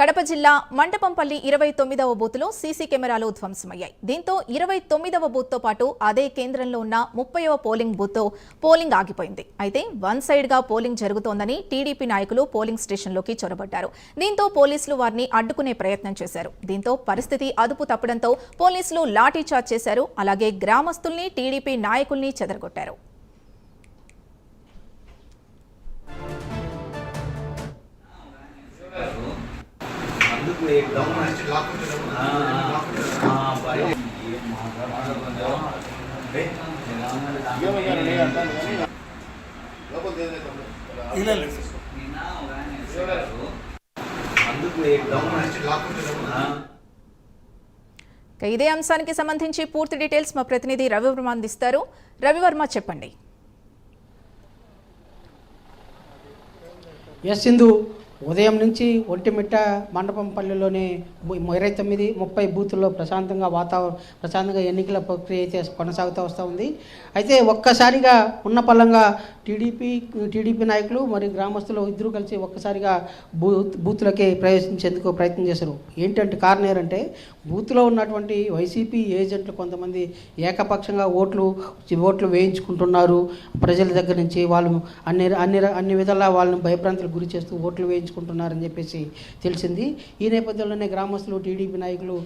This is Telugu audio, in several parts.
కడప జిల్లా మండపంపల్లి ఇరవై తొమ్మిదవ బూత్లో సీసీ కెమెరాలు ధ్వంసమయ్యాయి. దీంతో ఇరవై తొమ్మిదవ బూత్తో పాటు అదే కేంద్రంలో ఉన్న ముప్పైవ పోలింగ్ బూత్తో పోలింగ్ ఆగిపోయింది. అయితే వన్ సైడ్గా పోలింగ్ జరుగుతోందని టీడీపీ నాయకులు పోలింగ్ స్టేషన్లోకి చొరబడ్డారు. దీంతో పోలీసులు వారిని అడ్డుకునే ప్రయత్నం చేశారు. దీంతో పరిస్థితి అదుపు తప్పడంతో పోలీసులు లాఠీచార్జ్ చేశారు. అలాగే గ్రామస్తుల్ని టీడీపీ నాయకుల్ని చెదరగొట్టారు. అందుకు एकदम అందుకు एकदम ఇక ఇదే అంశానికి సంబంధించి పూర్తి డీటెయిల్స్ మా ప్రతినిధి రవివర్మ అందిస్తారు రవివర్మ చెప్పండి ఎస్ సింధు ఉదయం నుంచి ఒంటిమిట్ట మండపంపల్లిలోని పల్లెలోని ఇరవై తొమ్మిది ముప్పై బూతుల్లో ప్రశాంతంగా వాతావరణం ప్రశాంతంగా ఎన్నికల ప్రక్రియ అయితే కొనసాగుతూ వస్తూ ఉంది. అయితే ఒక్కసారిగా ఉన్నపల్లంగా టీడీపీ టీడీపీ నాయకులు మరియు గ్రామస్తులు ఇద్దరు కలిసి ఒక్కసారిగా బూత్ బూత్లకే ప్రవేశించేందుకు ప్రయత్నం చేశారు. ఏంటంటే కారణం ఏంటంటే బూత్లో ఉన్నటువంటి వైసీపీ ఏజెంట్లు కొంతమంది ఏకపక్షంగా ఓట్లు ఓట్లు వేయించుకుంటున్నారు. ప్రజల దగ్గర నుంచి వాళ్ళు అన్ని అన్ని అన్ని విధాలా వాళ్ళని భయభ్రాంతులకు గురి చేస్తూ ఓట్లు వేయించుకుంటున్నారని చెప్పేసి తెలిసింది. ఈ నేపథ్యంలోనే గ్రామస్తులు టీడీపీ నాయకులు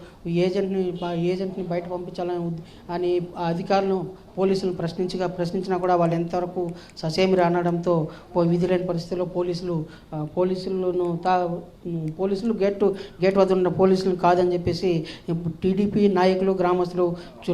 ఏజెంట్ని ఏజెంట్ని బయట పంపించాలని అని అధికారులను పోలీసులు ప్రశ్నించగా ప్రశ్నించినా కూడా వాళ్ళు ఎంతవరకు ససేమిరా అనడంతో పో- విధి లేని పరిస్థితుల్లో పోలీసులు పోలీసులను తా పోలీసులు గేట్ గేట్ వద్ద ఉన్న పోలీసులు కాదని చెప్పేసి టీడీపీ నాయకులు గ్రామస్తులు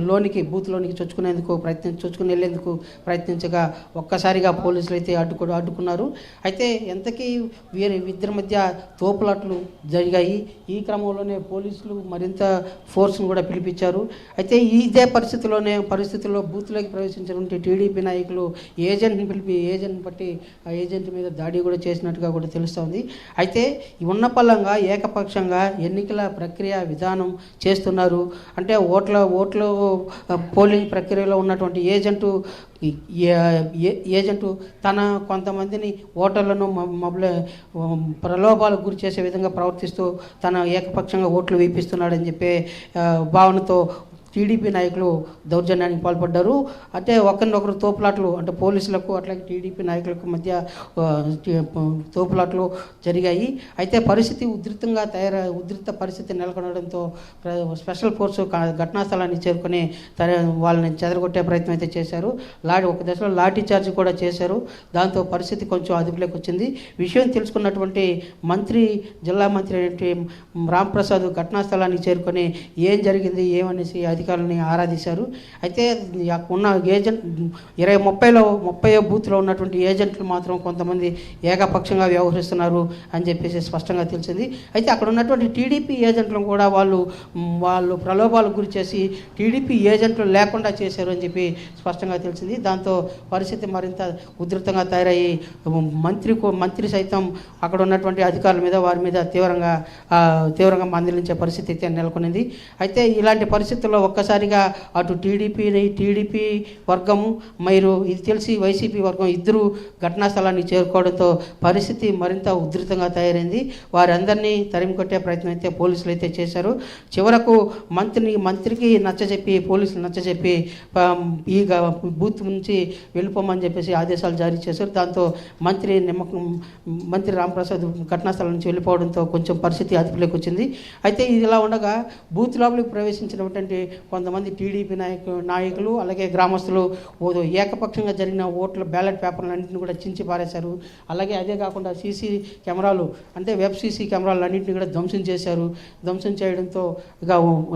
లోనికి బూత్లోనికి చొచ్చుకునేందుకు ప్రయత్నం చొచ్చుకుని వెళ్ళేందుకు ప్రయత్నించగా ఒక్కసారిగా పోలీసులు అయితే అడ్డుకు అడ్డుకున్నారు. అయితే ఎంతకీ వీరి ఇద్దరి మధ్య తోపులాట్లు జరిగాయి. ఈ క్రమంలోనే పోలీసులు మరింత ఫోర్స్ను కూడా పిలిపించారు. అయితే ఇదే పరిస్థితిలోనే పరిస్థితుల్లో బూత్ వృత్తిలోకి ప్రవేశించినటువంటి టీడీపీ నాయకులు ఏజెంట్ని పిలిపి ఏజెంట్ని బట్టి ఆ ఏజెంట్ మీద దాడి కూడా చేసినట్టుగా కూడా తెలుస్తోంది. అయితే ఉన్న ఏకపక్షంగా ఎన్నికల ప్రక్రియ విధానం చేస్తున్నారు. అంటే ఓట్ల ఓట్లు పోలింగ్ ప్రక్రియలో ఉన్నటువంటి ఏజెంటు ఏజెంటు తన కొంతమందిని ఓటర్లను మబ్బుల ప్రలోభాలకు గురి చేసే విధంగా ప్రవర్తిస్తూ తన ఏకపక్షంగా ఓట్లు వేయిస్తున్నాడని చెప్పే భావనతో టీడీపీ నాయకులు దౌర్జన్యానికి పాల్పడ్డారు. అంటే ఒకరినొకరు తోపులాట్లు అంటే పోలీసులకు అట్లాగే టీడీపీ నాయకులకు మధ్య తోపులాట్లు జరిగాయి. అయితే పరిస్థితి ఉధృతంగా తయారై ఉధృత పరిస్థితి నెలకొనడంతో స్పెషల్ ఫోర్సు కా- ఘటనా స్థలాన్ని చేరుకొని వాళ్ళని చెదరగొట్టే ప్రయత్నం అయితే చేశారు. లాఠీ ఒక దశలో లాఠీ చార్జ్ కూడా చేశారు. దాంతో పరిస్థితి కొంచెం అదుపులోకి వచ్చింది. విషయం తెలుసుకున్నటువంటి మంత్రి జిల్లా మంత్రి రామ్ రాంప్రసాద్ ఘటనా స్థలానికి చేరుకొని ఏం జరిగింది ఏమనేసి అధికారులని ఆరాధించారు. అయితే ఉన్న ఏజెంట్ ఇరవై ముప్పైలో ముప్పై బూత్లో ఉన్నటువంటి ఏజెంట్లు మాత్రం కొంతమంది ఏకపక్షంగా వ్యవహరిస్తున్నారు అని చెప్పేసి స్పష్టంగా తెలిసింది. అయితే అక్కడ ఉన్నటువంటి టీడీపీ ఏజెంట్లను కూడా వాళ్ళు వాళ్ళు ప్రలోభాలకు గురి చేసి టీడీపీ ఏజెంట్లు లేకుండా చేశారు అని చెప్పి స్పష్టంగా తెలిసింది. దాంతో పరిస్థితి మరింత ఉధృతంగా తయారయ్యి మంత్రి మంత్రి సైతం అక్కడ ఉన్నటువంటి అధికారుల మీద వారి మీద తీవ్రంగా తీవ్రంగా మందలించే పరిస్థితి అయితే నెలకొనింది. అయితే ఇలాంటి పరిస్థితుల్లో ఒక్కసారిగా అటు టీడీపీని టీడీపీ వర్గం మీరు ఇది తెలిసి వైసీపీ వర్గం ఇద్దరు ఘటనా స్థలానికి చేరుకోవడంతో పరిస్థితి మరింత ఉధృతంగా తయారైంది. వారందరినీ తరిమి కొట్టే ప్రయత్నం అయితే పోలీసులు అయితే చేశారు. చివరకు మంత్రిని మంత్రికి నచ్చజెప్పి పోలీసులు నచ్చజెప్పి ఈ బూత్ నుంచి వెళ్ళిపోమని చెప్పేసి ఆదేశాలు జారీ చేశారు. దాంతో మంత్రి నిమ్మకం మంత్రి రాంప్రసాద్ ఘటనా స్థలం నుంచి వెళ్ళిపోవడంతో కొంచెం పరిస్థితి అదుపులోకి వచ్చింది. అయితే ఇది ఇలా ఉండగా బూత్ లోపలికి ప్రవేశించినటువంటి కొంతమంది టీడీపీ నాయకు నాయకులు అలాగే గ్రామస్తులు ఓదో ఏకపక్షంగా జరిగిన ఓట్ల బ్యాలెట్ పేపర్లన్నింటిని కూడా చించి పారేశారు. అలాగే అదే కాకుండా సీసీ కెమెరాలు అంటే వెబ్ సీసీ కెమెరాలు అన్నింటిని కూడా ధ్వంసం చేశారు. ధ్వంసం చేయడంతో ఇక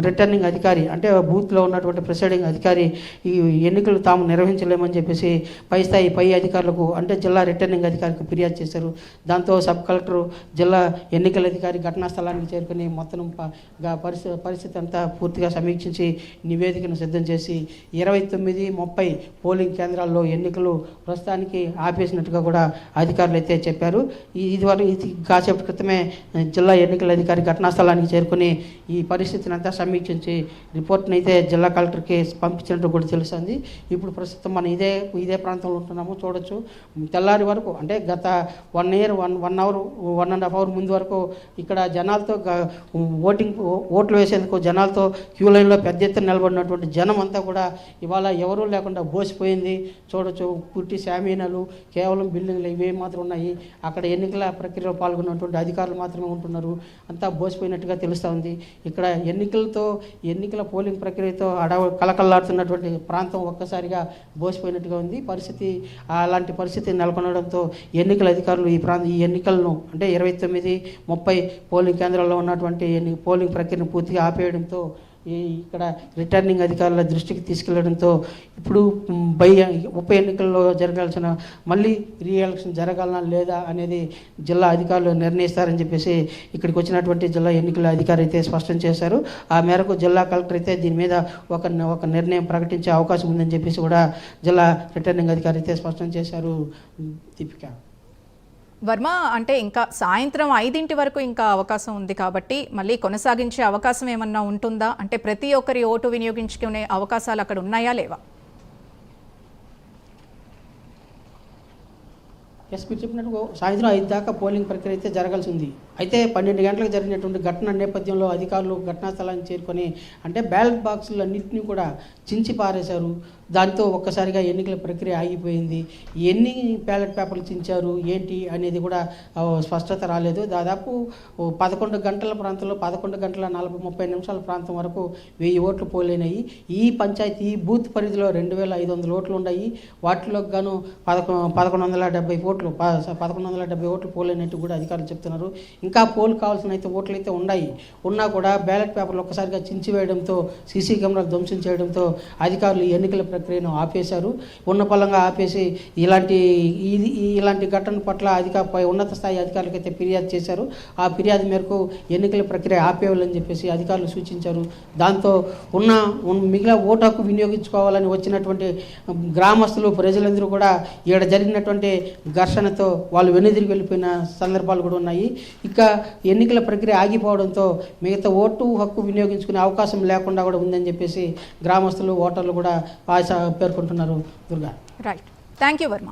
రిటర్నింగ్ అధికారి అంటే బూత్లో ఉన్నటువంటి ప్రిసైడింగ్ అధికారి ఈ ఎన్నికలు తాము నిర్వహించలేమని చెప్పేసి పై స్థాయి పై అధికారులకు అంటే జిల్లా రిటర్నింగ్ అధికారికి ఫిర్యాదు చేశారు. దాంతో సబ్ కలెక్టర్ జిల్లా ఎన్నికల అధికారి ఘటనా స్థలానికి చేరుకుని మొత్తం పరిస్థితి పరిస్థితి అంతా పూర్తిగా సమీక్షించి నివేదికను సిద్ధం చేసి ఇరవై తొమ్మిది ముప్పై పోలింగ్ కేంద్రాల్లో ఎన్నికలు ప్రస్తుతానికి ఆపేసినట్టుగా కూడా అధికారులు అయితే చెప్పారు. ఇదివరకు ఇది కాసేపటి క్రితమే జిల్లా ఎన్నికల అధికారి ఘటనా స్థలానికి చేరుకుని ఈ పరిస్థితిని అంతా సమీక్షించి రిపోర్ట్ని అయితే జిల్లా కలెక్టర్కి పంపించినట్టు కూడా తెలుస్తుంది. ఇప్పుడు ప్రస్తుతం మనం ఇదే ఇదే ప్రాంతంలో ఉంటున్నాము చూడొచ్చు. తెల్లారి వరకు అంటే గత one year one one hour one and half hour ముందు వరకు ఇక్కడ జనాలతో ఓటింగ్ ఓట్లు వేసేందుకు జనాలతో క్యూ లైన్లో పెద్ద ఎత్తున నిలబడినటువంటి జనం అంతా కూడా ఇవాళ ఎవరూ లేకుండా బోసిపోయింది. చూడొచ్చు పుట్టి శామీనాలు కేవలం బిల్డింగ్లు ఇవే మాత్రం ఉన్నాయి. అక్కడ ఎన్నికల ప్రక్రియలో పాల్గొన్నటువంటి అధికారులు మాత్రమే ఉంటున్నారు. అంతా బోసిపోయినట్టుగా తెలుస్తూ ఉంది ఇక్కడ ఎన్నికలతో ఎన్నికల పోలింగ్ ప్రక్రియతో అడవ కలకల్లాడుతున్నటువంటి ప్రాంతం ఒక్కసారిగా బోసిపోయినట్టుగా ఉంది. పరిస్థితి అలాంటి పరిస్థితి నెలకొనడంతో ఎన్నికల అధికారులు ఈ ప్రాంత ఈ ఎన్నికలను అంటే ఇరవై తొమ్మిది ముప్పై పోలింగ్ కేంద్రాల్లో ఉన్నటువంటి ఎన్ని పోలింగ్ ప్రక్రియను పూర్తిగా ఆపేయడంతో ఇక్కడ రిటర్నింగ్ అధికారుల దృష్టికి తీసుకెళ్ళడంతో ఇప్పుడు బై ఉప ఎన్నికల్లో జరగాల్సిన మళ్ళీ రీఎలక్షన్ జరగాలనా లేదా అనేది జిల్లా అధికారులు నిర్ణయిస్తారని చెప్పేసి ఇక్కడికి వచ్చినటువంటి జిల్లా ఎన్నికల అధికారి అయితే స్పష్టం చేశారు. ఆ మేరకు జిల్లా కలెక్టర్ అయితే దీని మీద ఒక ఒక నిర్ణయం ప్రకటించే అవకాశం ఉందని చెప్పేసి కూడా జిల్లా రిటర్నింగ్ అధికారి అయితే స్పష్టం చేశారు. దీపిక. వర్మ అంటే ఇంకా సాయంత్రం ఐదింటి వరకు ఇంకా అవకాశం ఉంది కాబట్టి మళ్ళీ కొనసాగించే అవకాశం ఏమన్నా ఉంటుందా? అంటే ప్రతి ఒక్కరి ఓటు వినియోగించుకునే అవకాశాలు అక్కడ ఉన్నాయా లేవా? ఎస్ మీరు చెప్పినట్టు సాయంత్రం ఐదు దాకా పోలింగ్ ప్రక్రియ అయితే జరగాల్సి ఉంది. అయితే పన్నెండు గంటలకు జరిగినటువంటి ఘటన నేపథ్యంలో అధికారులు ఘటనా స్థలానికి చేరుకొని అంటే బ్యాలెట్ బాక్సులు అన్నింటినీ కూడా చించి పారేశారు. దాంతో ఒక్కసారిగా ఎన్నికల ప్రక్రియ ఆగిపోయింది. ఎన్ని బ్యాలెట్ పేపర్లు చించారు ఏంటి అనేది కూడా స్పష్టత రాలేదు. దాదాపు పదకొండు గంటల ప్రాంతంలో పదకొండు గంటల నలభై ముప్పై నిమిషాల ప్రాంతం వరకు వెయ్యి ఓట్లు పోలైనాయి. ఈ పంచాయతీ ఈ బూత్ పరిధిలో రెండు వేల ఐదు వందల ఓట్లు ఉన్నాయి. వాటిలో గాను పదకొ పదకొండు వందల డెబ్బై ఓట్లు పదకొండు వందల డెబ్బై ఓట్లు పోలైనట్టు కూడా అధికారులు చెప్తున్నారు. ఇంకా పోల్ కావాల్సిన అయితే ఓట్లు అయితే ఉన్నాయి. ఉన్నా కూడా బ్యాలెట్ పేపర్లు ఒక్కసారిగా చించివేయడంతో సీసీ కెమెరాలు ధ్వంసం చేయడంతో అధికారులు ఎన్నికల ప్రక్రియను ఆపేశారు. ఉన్న పలంగా ఆపేసి ఇలాంటి ఇది ఇలాంటి ఘటన పట్ల అధిక ఉన్నత స్థాయి అధికారులకు అయితే ఫిర్యాదు చేశారు. ఆ ఫిర్యాదు మేరకు ఎన్నికల ప్రక్రియ ఆపేయాలని చెప్పేసి అధికారులు సూచించారు. దాంతో ఉన్న మిగిలిన ఓటు హక్కు వినియోగించుకోవాలని వచ్చినటువంటి గ్రామస్తులు ప్రజలందరూ కూడా ఇక్కడ జరిగినటువంటి ఘర్షణతో వాళ్ళు వెనుదిరిగి వెళ్ళిపోయిన సందర్భాలు కూడా ఉన్నాయి. ఇక ఎన్నికల ప్రక్రియ ఆగిపోవడంతో మిగతా ఓటు హక్కు వినియోగించుకునే అవకాశం లేకుండా కూడా ఉందని చెప్పేసి గ్రామస్తులు ఓటర్లు కూడా ఆశ పేర్కొంటున్నారు. Durga. Right thank you Varma